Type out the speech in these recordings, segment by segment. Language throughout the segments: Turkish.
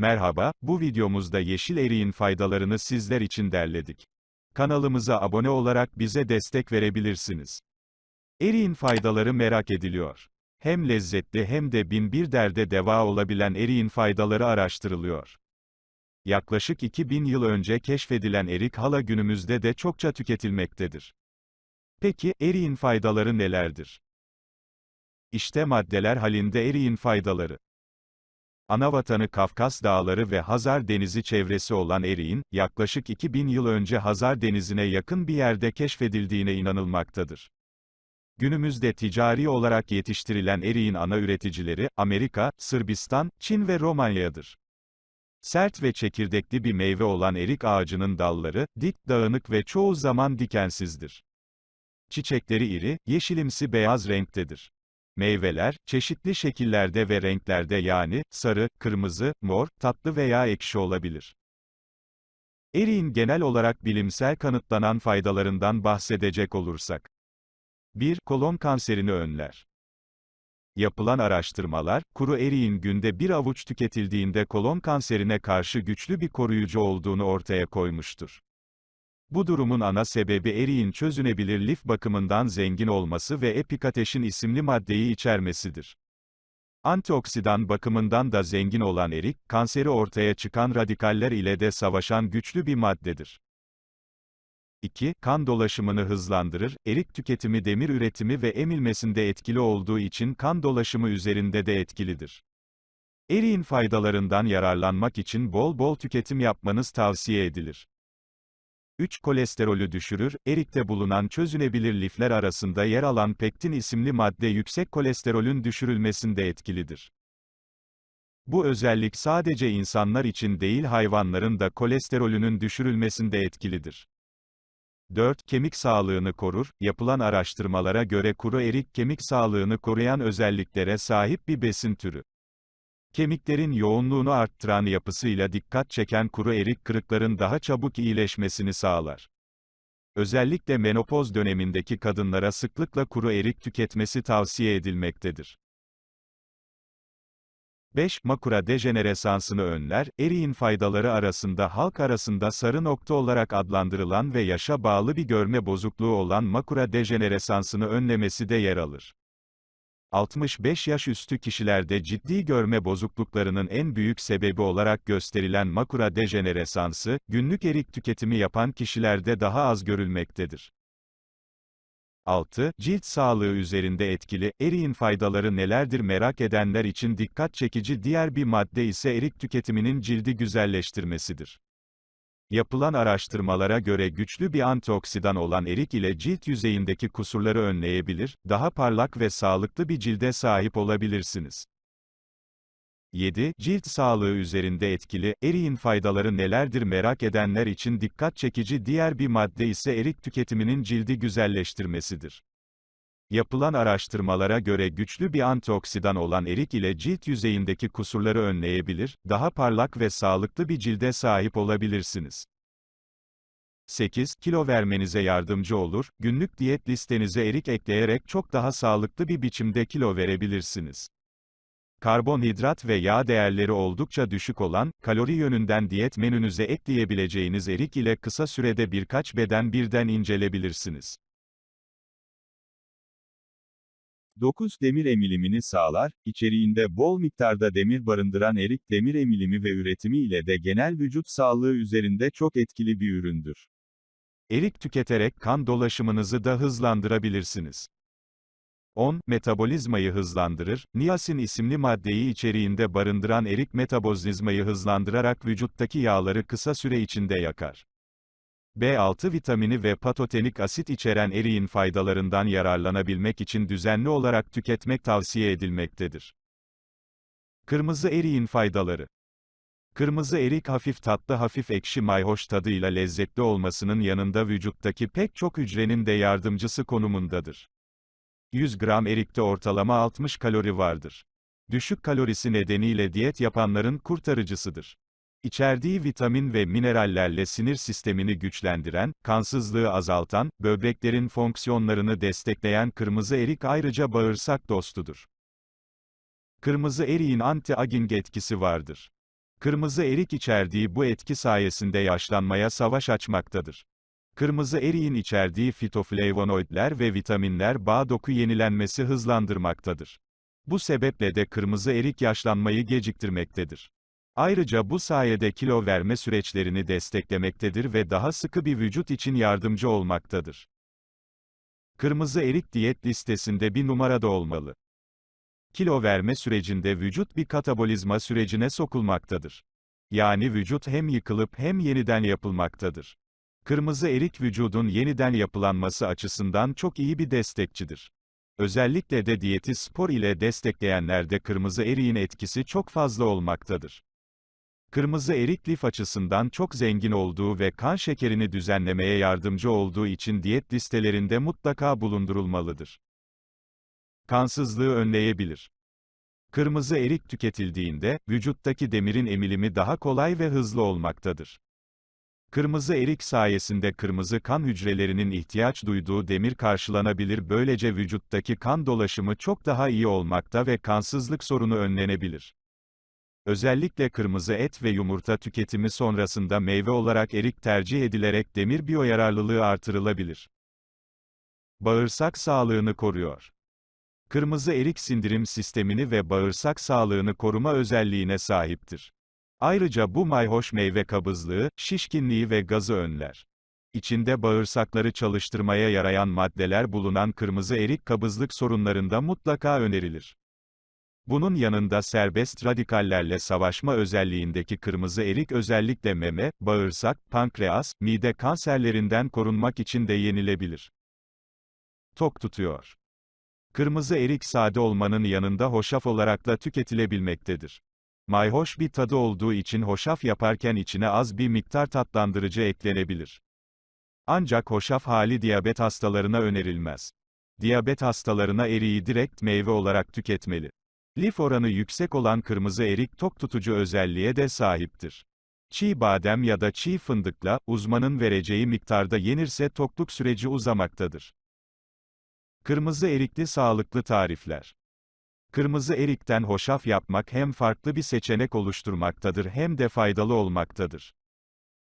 Merhaba, bu videomuzda yeşil eriğin faydalarını sizler için derledik. Kanalımıza abone olarak bize destek verebilirsiniz. Eriğin faydaları merak ediliyor. Hem lezzetli hem de bin bir derde deva olabilen eriğin faydaları araştırılıyor. Yaklaşık 2000 yıl önce keşfedilen erik hala günümüzde de çokça tüketilmektedir. Peki, eriğin faydaları nelerdir? İşte maddeler halinde eriğin faydaları. Anavatanı Kafkas Dağları ve Hazar Denizi çevresi olan eriğin, yaklaşık 2000 yıl önce Hazar Denizi'ne yakın bir yerde keşfedildiğine inanılmaktadır. Günümüzde ticari olarak yetiştirilen eriğin ana üreticileri, Amerika, Sırbistan, Çin ve Romanya'dır. Sert ve çekirdekli bir meyve olan erik ağacının dalları, dik, dağınık ve çoğu zaman dikensizdir. Çiçekleri iri, yeşilimsi beyaz renktedir. Meyveler, çeşitli şekillerde ve renklerde yani, sarı, kırmızı, mor, tatlı veya ekşi olabilir. Eriğin genel olarak bilimsel kanıtlanan faydalarından bahsedecek olursak. 1. Kolon kanserini önler. Yapılan araştırmalar, kuru eriğin günde bir avuç tüketildiğinde kolon kanserine karşı güçlü bir koruyucu olduğunu ortaya koymuştur. Bu durumun ana sebebi eriğin çözünebilir lif bakımından zengin olması ve epikateşin isimli maddeyi içermesidir. Antioksidan bakımından da zengin olan erik, kanseri ortaya çıkan radikaller ile de savaşan güçlü bir maddedir. 2. Kan dolaşımını hızlandırır, erik tüketimi demir üretimi ve emilmesinde etkili olduğu için kan dolaşımı üzerinde de etkilidir. Eriğin faydalarından yararlanmak için bol bol tüketim yapmanız tavsiye edilir. 3. Kolesterolü düşürür, erikte bulunan çözünebilir lifler arasında yer alan pektin isimli madde yüksek kolesterolün düşürülmesinde etkilidir. Bu özellik sadece insanlar için değil hayvanların da kolesterolünün düşürülmesinde etkilidir. 4. Kemik sağlığını korur, yapılan araştırmalara göre kuru erik kemik sağlığını koruyan özelliklere sahip bir besin türü. Kemiklerin yoğunluğunu arttıran yapısıyla dikkat çeken kuru erik kırıkların daha çabuk iyileşmesini sağlar. Özellikle menopoz dönemindeki kadınlara sıklıkla kuru erik tüketmesi tavsiye edilmektedir. 5. Makura dejeneresansını önler, eriğin faydaları arasında halk arasında sarı nokta olarak adlandırılan ve yaşa bağlı bir görme bozukluğu olan makura dejeneresansını önlemesi de yer alır. 65 yaş üstü kişilerde ciddi görme bozukluklarının en büyük sebebi olarak gösterilen makura dejeneresansı, günlük erik tüketimi yapan kişilerde daha az görülmektedir. 6. Cilt sağlığı üzerinde etkili, eriğin faydaları nelerdir merak edenler için dikkat çekici diğer bir madde ise erik tüketiminin cildi güzelleştirmesidir. Yapılan araştırmalara göre güçlü bir antioksidan olan erik ile cilt yüzeyindeki kusurları önleyebilir, daha parlak ve sağlıklı bir cilde sahip olabilirsiniz. 7. Cilt sağlığı üzerinde etkili, eriğin faydaları nelerdir merak edenler için dikkat çekici diğer bir madde ise erik tüketiminin cildi güzelleştirmesidir. Yapılan araştırmalara göre güçlü bir antioksidan olan erik ile cilt yüzeyindeki kusurları önleyebilir, daha parlak ve sağlıklı bir cilde sahip olabilirsiniz. 8. Kilo vermenize yardımcı olur, günlük diyet listenize erik ekleyerek çok daha sağlıklı bir biçimde kilo verebilirsiniz. Karbonhidrat ve yağ değerleri oldukça düşük olan, kalori yönünden diyet menünüze ekleyebileceğiniz erik ile kısa sürede birkaç beden birden incelebilirsiniz. 9. Demir emilimini sağlar, içeriğinde bol miktarda demir barındıran erik demir emilimi ve üretimi ile de genel vücut sağlığı üzerinde çok etkili bir üründür. Erik tüketerek kan dolaşımınızı da hızlandırabilirsiniz. 10. Metabolizmayı hızlandırır, niasin isimli maddeyi içeriğinde barındıran erik metabolizmayı hızlandırarak vücuttaki yağları kısa süre içinde yakar. B6 vitamini ve patotenik asit içeren eriğin faydalarından yararlanabilmek için düzenli olarak tüketmek tavsiye edilmektedir. Kırmızı eriğin faydaları Kırmızı erik hafif tatlı hafif ekşi mayhoş tadıyla lezzetli olmasının yanında vücuttaki pek çok hücrenin de yardımcısı konumundadır. 100 gram erikte ortalama 60 kalori vardır. Düşük kalorisi nedeniyle diyet yapanların kurtarıcısıdır. İçerdiği vitamin ve minerallerle sinir sistemini güçlendiren, kansızlığı azaltan, böbreklerin fonksiyonlarını destekleyen kırmızı erik ayrıca bağırsak dostudur. Kırmızı eriğin anti-aging etkisi vardır. Kırmızı erik içerdiği bu etki sayesinde yaşlanmaya savaş açmaktadır. Kırmızı eriğin içerdiği fitoflavonoidler ve vitaminler bağ doku yenilenmesi hızlandırmaktadır. Bu sebeple de kırmızı erik yaşlanmayı geciktirmektedir. Ayrıca bu sayede kilo verme süreçlerini desteklemektedir ve daha sıkı bir vücut için yardımcı olmaktadır. Kırmızı erik diyet listesinde bir numarada olmalı. Kilo verme sürecinde vücut bir katabolizma sürecine sokulmaktadır. Yani vücut hem yıkılıp hem yeniden yapılmaktadır. Kırmızı erik vücudun yeniden yapılanması açısından çok iyi bir destekçidir. Özellikle de diyeti spor ile destekleyenlerde kırmızı eriğin etkisi çok fazla olmaktadır. Kırmızı erik lif açısından çok zengin olduğu ve kan şekerini düzenlemeye yardımcı olduğu için diyet listelerinde mutlaka bulundurulmalıdır. Kansızlığı önleyebilir. Kırmızı erik tüketildiğinde, vücuttaki demirin emilimi daha kolay ve hızlı olmaktadır. Kırmızı erik sayesinde kırmızı kan hücrelerinin ihtiyaç duyduğu demir karşılanabilir böylece vücuttaki kan dolaşımı çok daha iyi olmakta ve kansızlık sorunu önlenebilir. Özellikle kırmızı et ve yumurta tüketimi sonrasında meyve olarak erik tercih edilerek demir biyoyararlılığı artırılabilir. Bağırsak sağlığını koruyor. Kırmızı erik sindirim sistemini ve bağırsak sağlığını koruma özelliğine sahiptir. Ayrıca bu mayhoş meyve kabızlığı, şişkinliği ve gazı önler. İçinde bağırsakları çalıştırmaya yarayan maddeler bulunan kırmızı erik kabızlık sorunlarında mutlaka önerilir. Bunun yanında serbest radikallerle savaşma özelliğindeki kırmızı erik özellikle meme, bağırsak, pankreas, mide kanserlerinden korunmak için de yenilebilir. Tok tutuyor. Kırmızı erik sade olmanın yanında hoşaf olarak da tüketilebilmektedir. Mayhoş bir tadı olduğu için hoşaf yaparken içine az bir miktar tatlandırıcı eklenebilir. Ancak hoşaf hali diyabet hastalarına önerilmez. Diyabet hastalarına eriği direkt meyve olarak tüketmeli. Lif oranı yüksek olan kırmızı erik tok tutucu özelliğe de sahiptir. Çiğ badem ya da çiğ fındıkla, uzmanın vereceği miktarda yenirse tokluk süreci uzamaktadır. Kırmızı erikli sağlıklı tarifler. Kırmızı erikten hoşaf yapmak hem farklı bir seçenek oluşturmaktadır hem de faydalı olmaktadır.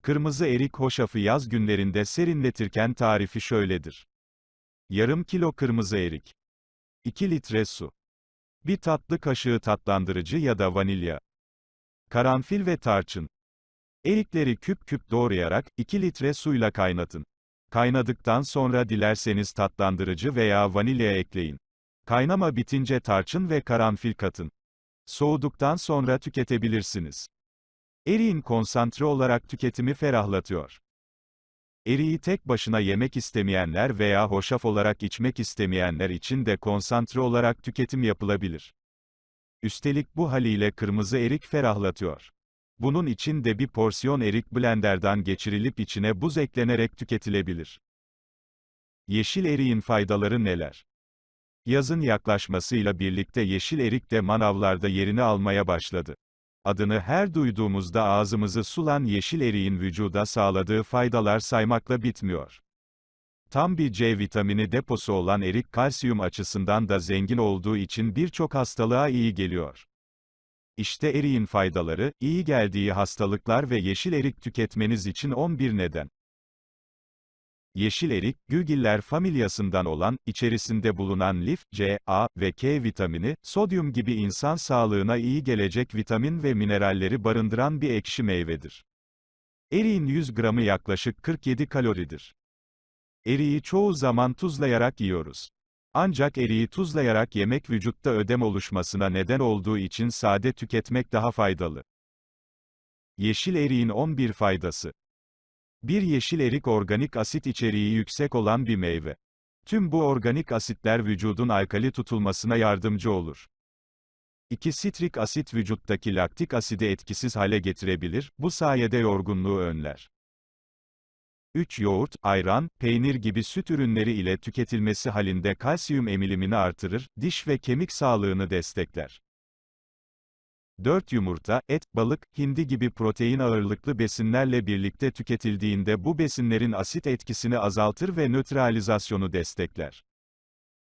Kırmızı erik hoşafı yaz günlerinde serinletirken tarifi şöyledir. Yarım kilo kırmızı erik. 2 litre su. Bir tatlı kaşığı tatlandırıcı ya da vanilya. Karanfil ve tarçın. Erikleri küp küp doğrayarak 2 litre suyla kaynatın. Kaynadıktan sonra dilerseniz tatlandırıcı veya vanilya ekleyin. Kaynama bitince tarçın ve karanfil katın. Soğuduktan sonra tüketebilirsiniz. Eriğin konsantre olarak tüketimi ferahlatıyor. Eriği tek başına yemek istemeyenler veya hoşaf olarak içmek istemeyenler için de konsantre olarak tüketim yapılabilir. Üstelik bu haliyle kırmızı erik ferahlatıyor. Bunun için de bir porsiyon erik blenderdan geçirilip içine buz eklenerek tüketilebilir. Yeşil eriğin faydaları neler? Yazın yaklaşmasıyla birlikte yeşil erik de manavlarda yerini almaya başladı. Adını her duyduğumuzda ağzımızı sulan yeşil eriğin vücuda sağladığı faydalar saymakla bitmiyor. Tam bir C vitamini deposu olan erik kalsiyum açısından da zengin olduğu için birçok hastalığa iyi geliyor. İşte eriğin faydaları, iyi geldiği hastalıklar ve yeşil erik tüketmeniz için 11 neden. Yeşil erik, Gügiller familyasından olan, içerisinde bulunan lif, C, A ve K vitamini, sodyum gibi insan sağlığına iyi gelecek vitamin ve mineralleri barındıran bir ekşi meyvedir. Eriğin 100 gramı yaklaşık 47 kaloridir. Eriği çoğu zaman tuzlayarak yiyoruz. Ancak eriği tuzlayarak yemek vücutta ödem oluşmasına neden olduğu için sade tüketmek daha faydalı. Yeşil eriğin 11 faydası. Bir yeşil erik organik asit içeriği yüksek olan bir meyve. Tüm bu organik asitler vücudun alkali tutulmasına yardımcı olur. 2. Sitrik asit vücuttaki laktik asidi etkisiz hale getirebilir, bu sayede yorgunluğu önler. 3. Yoğurt, ayran, peynir gibi süt ürünleri ile tüketilmesi halinde kalsiyum emilimini artırır, diş ve kemik sağlığını destekler. 4 yumurta, et, balık, hindi gibi protein ağırlıklı besinlerle birlikte tüketildiğinde bu besinlerin asit etkisini azaltır ve nötralizasyonu destekler.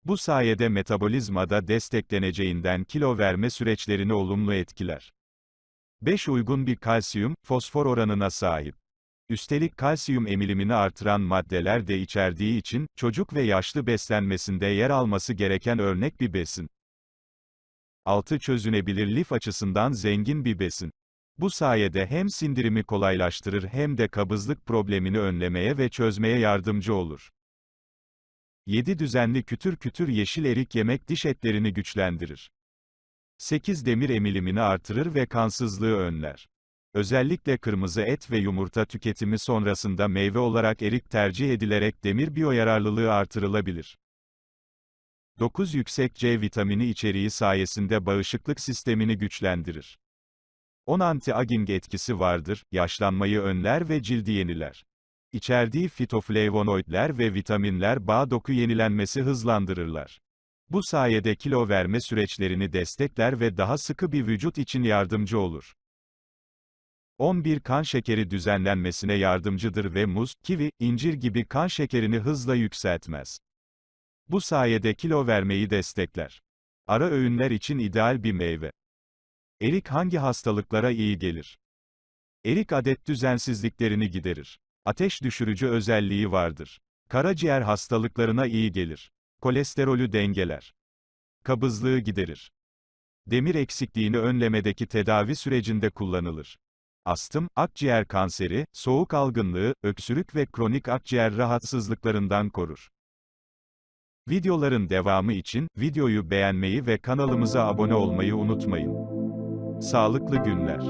Bu sayede metabolizmada destekleneceğinden kilo verme süreçlerini olumlu etkiler. 5 uygun bir kalsiyum, fosfor oranına sahip. Üstelik kalsiyum emilimini artıran maddeler de içerdiği için, çocuk ve yaşlı beslenmesinde yer alması gereken örnek bir besin. Altı çözünebilir lif açısından zengin bir besin. Bu sayede hem sindirimi kolaylaştırır hem de kabızlık problemini önlemeye ve çözmeye yardımcı olur. 7 düzenli kütür kütür yeşil erik yemek diş etlerini güçlendirir. 8 demir emilimini artırır ve kansızlığı önler. Özellikle kırmızı et ve yumurta tüketimi sonrasında meyve olarak erik tercih edilerek demir biyoyararlılığı artırılabilir. 9 yüksek C vitamini içeriği sayesinde bağışıklık sistemini güçlendirir. 10 anti-aging etkisi vardır, yaşlanmayı önler ve cildi yeniler. İçerdiği fitoflavonoidler ve vitaminler bağ doku yenilenmesi hızlandırırlar. Bu sayede kilo verme süreçlerini destekler ve daha sıkı bir vücut için yardımcı olur. 11 kan şekeri düzenlenmesine yardımcıdır ve muz, kivi, incir gibi kan şekerini hızla yükseltmez. Bu sayede kilo vermeyi destekler. Ara öğünler için ideal bir meyve. Erik hangi hastalıklara iyi gelir? Erik adet düzensizliklerini giderir. Ateş düşürücü özelliği vardır. Karaciğer hastalıklarına iyi gelir. Kolesterolü dengeler. Kabızlığı giderir. Demir eksikliğini önlemedeki tedavi sürecinde kullanılır. Astım, akciğer kanseri, soğuk algınlığı, öksürük ve kronik akciğer rahatsızlıklarından korur. Videoların devamı için videoyu beğenmeyi ve kanalımıza abone olmayı unutmayın. Sağlıklı günler.